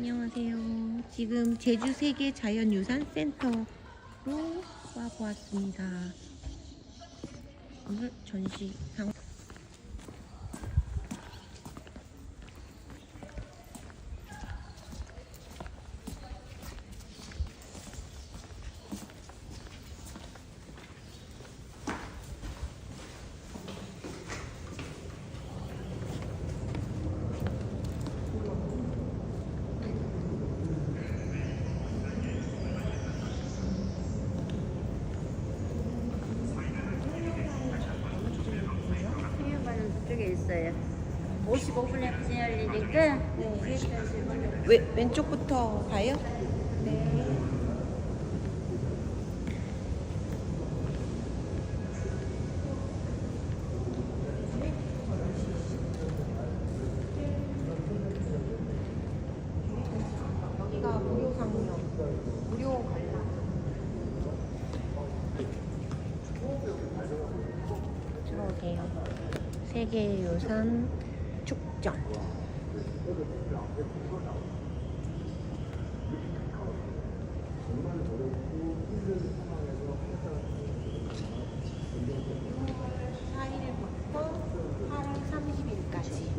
안녕하세요. 지금 제주 세계 자연유산센터로 와보았습니다. 오늘 전시 상수영관은 그쪽에 있어요. 55분에 분이 열리니까 네. 왜, 왼쪽부터 가요? 네. 여기가 무료 상점, 무료 관람. 들어오세요. 세계 유산 축전. 사일부터 8월 30일까지.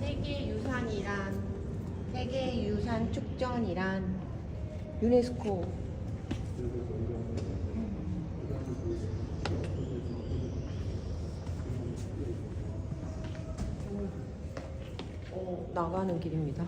세계유산이란 세계유산 축전이란 유네스코 어, 나가는 길입니다.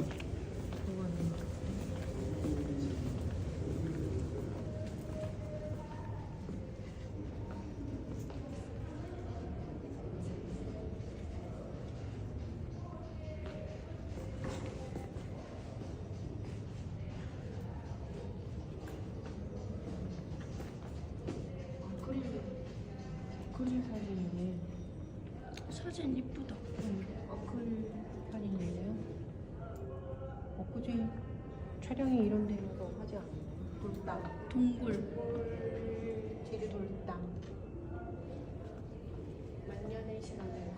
사진 이쁘다. 아크릴 사진이네요. 엊그제 촬영이 이런 데서 하지 않아요. 돌담. 동굴. 제주 돌담. 만년의 시간을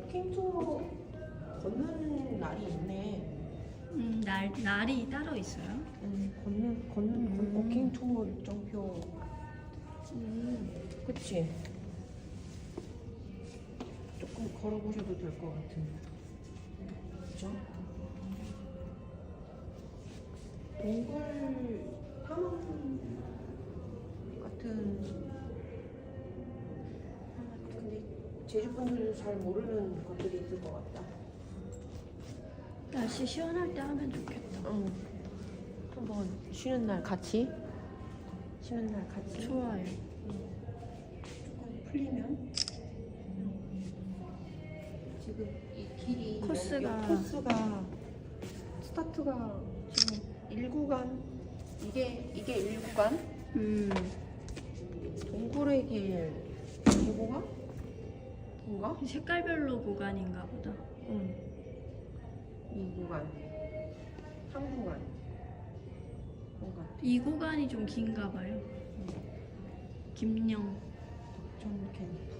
워킹 투어 걷는 날이 있네. 음, 날 날이 따로 있어요. 음, 걷는 걷는 음. 워킹 투어 일정표. 음, 그치. 조금 걸어보셔도 될 것 같은. 그죠? 동굴 탐험 같은. 제주 분들은 잘 모르는 것들이 있을 것 같다. 날씨 시원할 때 하면 좋겠다. 응. 한번 쉬는 날 같이 쉬는 날 같이 좋아요. 조금 풀리면 지금 이 길이 코스가- 코스가 스타트가 지금 1구간 이게 이게 1구간 음, 동굴의 길 2구간 인가? 색깔별로 구간인가 보다. 응. 2구간 3 구간 그런 것 같아. 이 구간이 좀 긴가 봐요. 김영, 전 캠프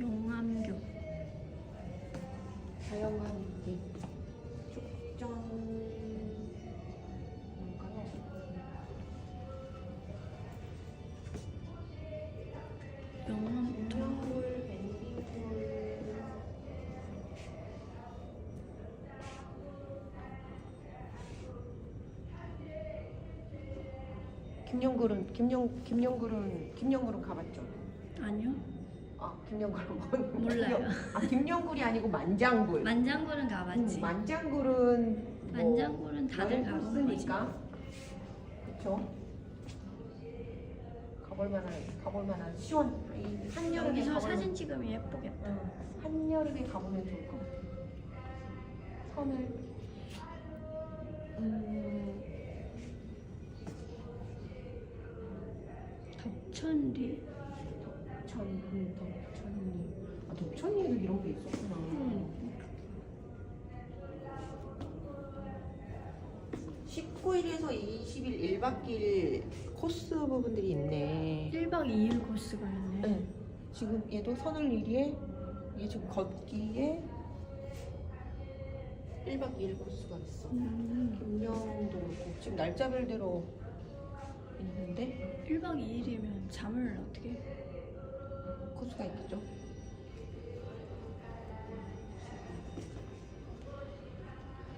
용암교. 자연관계 축전 김영굴은 김영 김영굴은 김영굴은 가봤죠? 아니요. 아 김영굴은 뭔 몰라요. 김영- 아 김영굴이 아니고 만장굴. 만장굴은 가봤지. 음, 만장굴은 뭐 만장굴은 다들. 코스니까 그쵸? 가볼 만한 가볼 만한 시원 이 한여름에 여기서 사진 찍으면 예쁘겠다. 응, 한여름에 가보면 좋을 것 같아. 선을 천리. 천, 음, 덕천리. 아, 덕천리에도 이런 게 있었구나. 음. 19일에서 20일 1박 2일 코스 부분들이 있네. 1박 2일 코스가 있네. 네. 지금 얘도 선을일이에 이게 지금 걷기에 1박 2일 코스가 있어. 음. 김영도 지금 날짜별대로 있는데 1박 2일이면 잠을 어떻게? 코스가 있겠죠.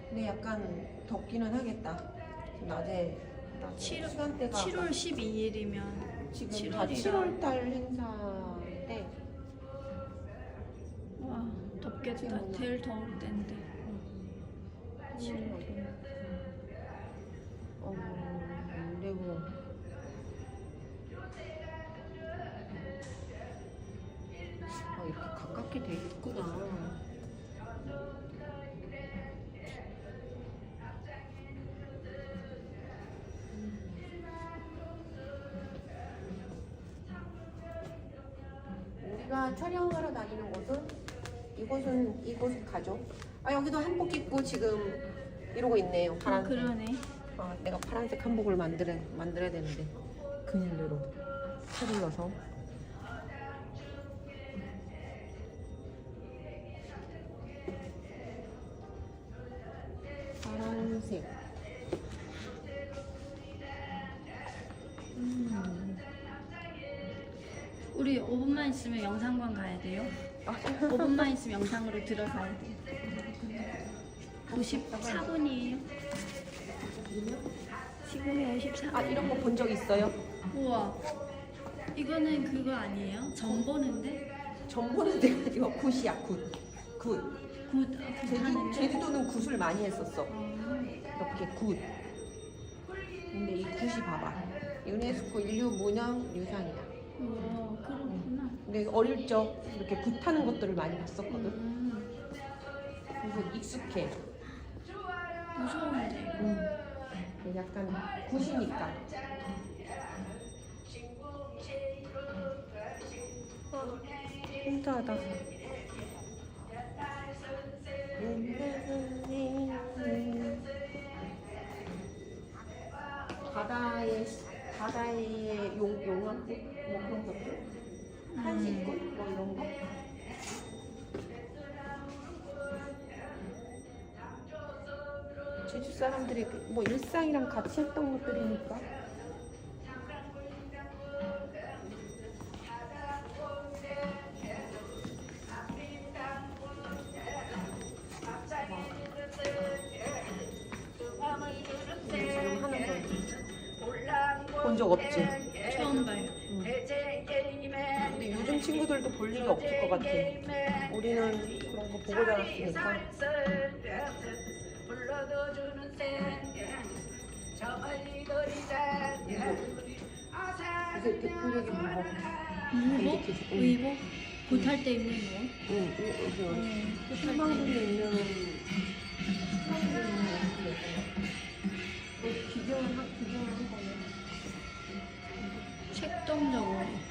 근데 약간 덥기는 하겠다. 지금 낮에 낮에 칠- 시간대가 7월 12일이면 지금 다 7월이라. 7월달 행사인데 와 덥겠다. 지금 제일 더울 때인데. 어, 이렇게 가깝게 돼 있구나. 우리가 촬영하러 다니는 곳은 이곳은 이곳 가죠. 아 여기도 한복 입고 지금 이러고 있네요. 아, 파란색. 그러네. 아, 내가 파란색 한복을 만들어 만들어야 되는데 그늘로 서둘러서. 있으면 영상관 가야 돼요. 아, 5분만 있으면 영상으로 들어가야 돼. 54분이에요. 지금이 54분. 아 이런 거 본 적 있어요? 우와. 이거는 그거 아니에요? 전 보는데? 전보는 내가 이거 굿이야 굿. 굿. 굿, 아, 굿 제주? 제주도는 굿을 많이 했었어. 아, 이렇게 굿. 근데 이 굿이 봐봐. 유네스코 인류 문양 유산이야. 우와, 그렇구나. 근데 어릴 적 이렇게 굿하는 것들을 많이 봤었거든. 음, 그래서 익숙해. 무서운데. 음. 약간 굿이니까. 아, 혼자하다. 바다에 바다에 용 용암 뭐 그런 것들 한식꾼 뭐 이런 거. 제주 사람들이 그뭐 일상이랑 같이 했던 것들이니까. 친구들도 볼 일이 없을 것 같아. 우리는 그런 거 보고 자랐으니까. 요새 대표적인 뭐 무복? 의복? 굿할 때 입는 거? 응, 응, 응. 입는 있는 신방송에 있는 그 기경을 한 기경을 한 거예요. 책동적으로.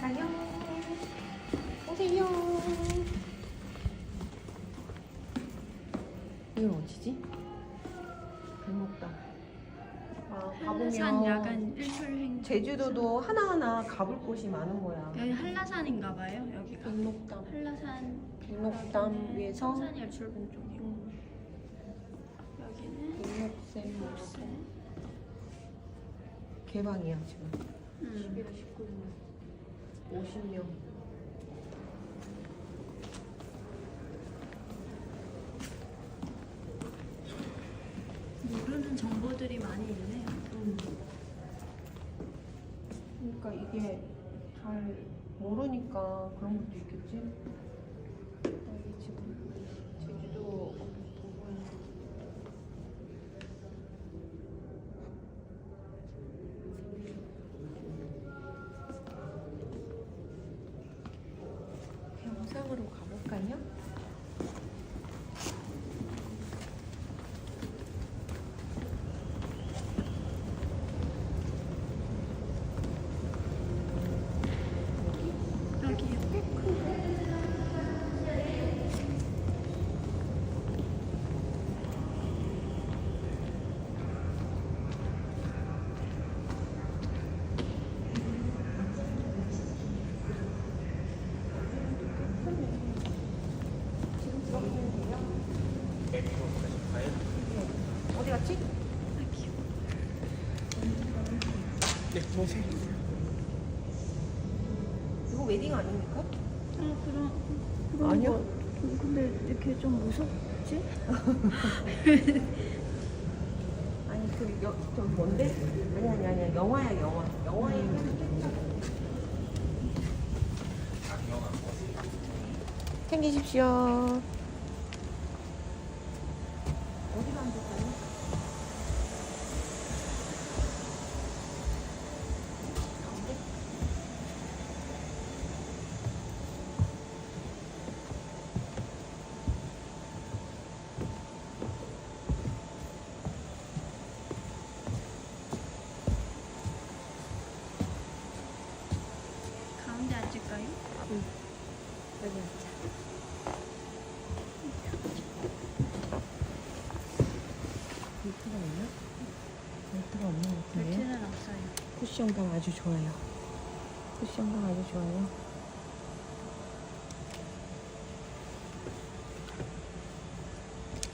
갈까요? 오세요. 이건 어디지? 아, 한라산 가보면 야간 일출행. 제주도도 하나하나 가볼 곳이 많은 거야. 여기 한라산인가 봐요. 여기가. 백록담. 한라산. 백록담 위에서 성산 열출봉 쪽이고. 여기는 백록샘 목세. 개방이야 지금. 음. 11월 19일 50명. 모르는 정보들이 많이 있네요. 그러니까 이게 잘 모르니까 그런 것도 있겠지. 여기 지금 제주도 부분 이쪽으로 가볼까요? 여기요. 지금 들어가면 돼요. 어디 갔지? 네, 들어오세요. 이거 웨딩 아닙니까? 아 그럼 그런 아니요. 거, 근데 이렇게 좀 무섭지? 아니 그 여, 저기 뭔데? 아니 아니 아니 영화야 영화. 영화에 챙기십시오. 어디로 앉을까요? 가운데? 가운데 앉을까요? 여기 앉자. 벨트가 있나? 벨트가 없는 것 같은데요? 벨트는 없어요. 쿠션감 아주 좋아요. 쿠션감 아주 좋아요.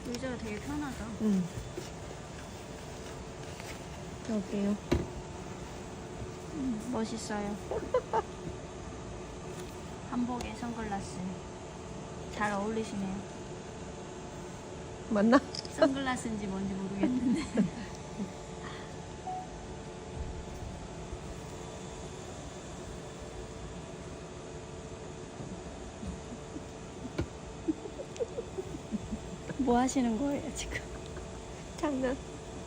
의자가 되게 편하다. 응. 여기요. 음, 멋있어요. 한복에 선글라스. 잘 어울리시네요. 맞나? 선글라스인지 뭔지 모르겠는데. 뭐 하시는 거예요, 지금? 장난.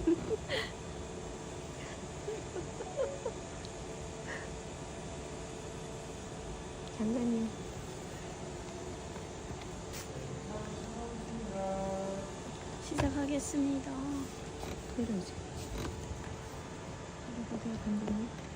장난이야. 시작하겠습니다. 내려오자. 내려오세요, 감독님.